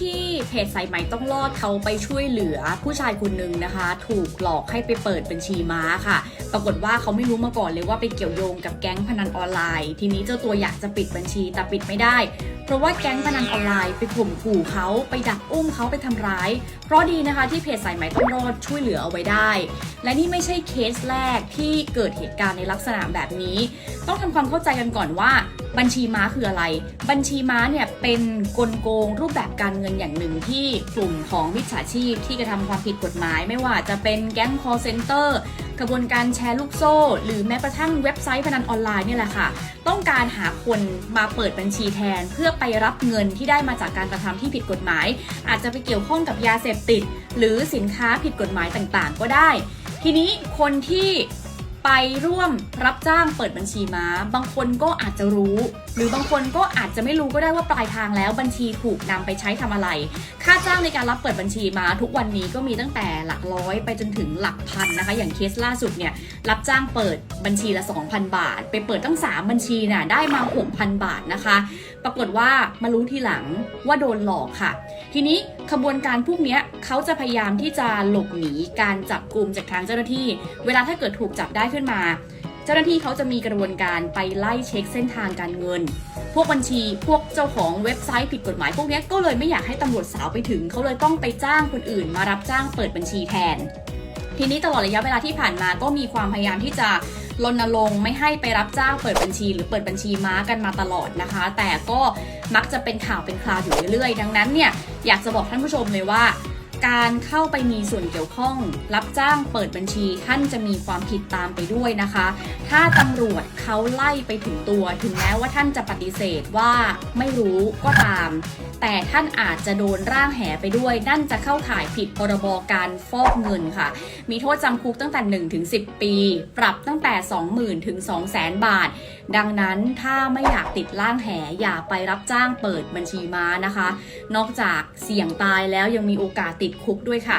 ที่เพจสายไหมต้องรอดเขาไปช่วยเหลือผู้ชายคนหนึ่งนะคะ ถูกหลอกให้ไปเปิดบัญชีม้าค่ะ ปรากฏว่าเขาไม่รู้มาก่อนเลยว่าไปเกี่ยวโยงกับแก๊งพนันออนไลน์ ทีนี้เจ้าตัวอยากจะปิดบัญชีแต่ปิดไม่ได้ เพราะว่าแก๊งพนันออนไลน์ไปข่มขู่เขาไปดักอุ้มเขาไปทำร้าย เพราะดีนะคะที่เพจสายไหมต้องรอดช่วยเหลือเอาไว้ได้ และนี่ไม่ใช่เคสแรกที่เกิดเหตุการณ์ในลักษณะแบบนี้ ต้องทำความเข้าใจกันก่อนว่า บัญชีม้าคืออะไร บัญชีม้าเนี่ยเป็นกลโกงรูปแบบการเงินอย่างหนึ่งที่กลุ่มของมิจฉาชีพที่กระทำความผิดกฎหมาย ไม่ว่าจะเป็นแก๊ง call center กระบวนการแชร์ลูกโซ่ หรือแม้กระทั่งเว็บไซต์พนันออนไลน์นี่แหละค่ะ ต้องการหาคนมาเปิดบัญชีแทน เพื่อไปรับเงินที่ได้มาจากการกระทำที่ผิดกฎหมาย อาจจะไปเกี่ยวข้องกับยาเสพติด หรือสินค้าผิดกฎหมายต่างๆ ก็ได้ ทีนี้คนที่ ไปร่วมรับจ้างเปิดบัญชีม้า บางคนก็อาจจะรู้ หรือบางคนก็อาจจะไม่รู้ก็ได้ว่าปลายทางแล้วบัญชีถูกนำไปใช้ทำอะไร ค่าจ้างในการรับเปิดบัญชีม้าทุกวันนี้ก็มีตั้งแต่หลักร้อยไปจนถึงหลักพันนะคะ อย่างเคสล่าสุดเนี่ยรับจ้างเปิดบัญชีละ 2,000 บาท ไปเปิดตั้ง 3 บัญชีน่ะได้มา 6,000 บาทนะคะ ปรากฏว่ามารู้ทีหลังว่าโดนหลอกค่ะ ทีนี้ขบวนการพวกเนี้ยเขาจะพยายามที่จะหลบหนีการจับกลุ่มจากทางเจ้าหน้าที่ เวลาถ้าเกิดถูกจับได้ขึ้นมา เจ้าหน้าที่เขาจะมีกระบวนการไปไล่เช็คเส้นทางการเงิน พวกบัญชีพวกเจ้าของเว็บไซต์ผิดกฎหมาย พวกนี้ก็เลยไม่อยากให้ตำรวจสาวไปถึง เขาเลยต้องไปจ้างคนอื่น มารับจ้างเปิดบัญชีแทน ทีนี้ตลอดระยะเวลาที่ผ่านมาก็มีความพยายามที่จะรณรงค์ไม่ให้ไปรับจ้างเปิดบัญชี หรือเปิดบัญชีม้ากันมาตลอดนะคะ แต่ก็มักจะเป็นข่าวเป็นคราวอยู่เรื่อยๆ ดังนั้นเนี่ยอยากจะบอกท่านผู้ชมเลยว่า การเข้าไปมีส่วนเกี่ยวข้อง รับจ้างเปิดบัญชีท่านจะมีความผิดตามไปด้วยนะคะ ถ้าตำรวจเขาไล่ไปถึงตัว ถึงแม้ว่าท่านจะปฏิเสธว่าไม่รู้ก็ตาม แต่ท่านอาจจะโดนร่างแหไปด้วย นั่นจะเข้าข่ายผิดพรบการฟอกเงินค่ะ มีโทษจำคุกตั้งแต่1ถึง10 ปี ปรับตั้งแต่ 20,000ถึง200,000 บาท ดังนั้นถ้าไม่อยากติดล่างแหอย่าไปรับจ้างเปิดบัญชีม้านะคะ นอกจากเสี่ยงตายแล้วยังมีโอกาสติดคุกด้วยค่ะ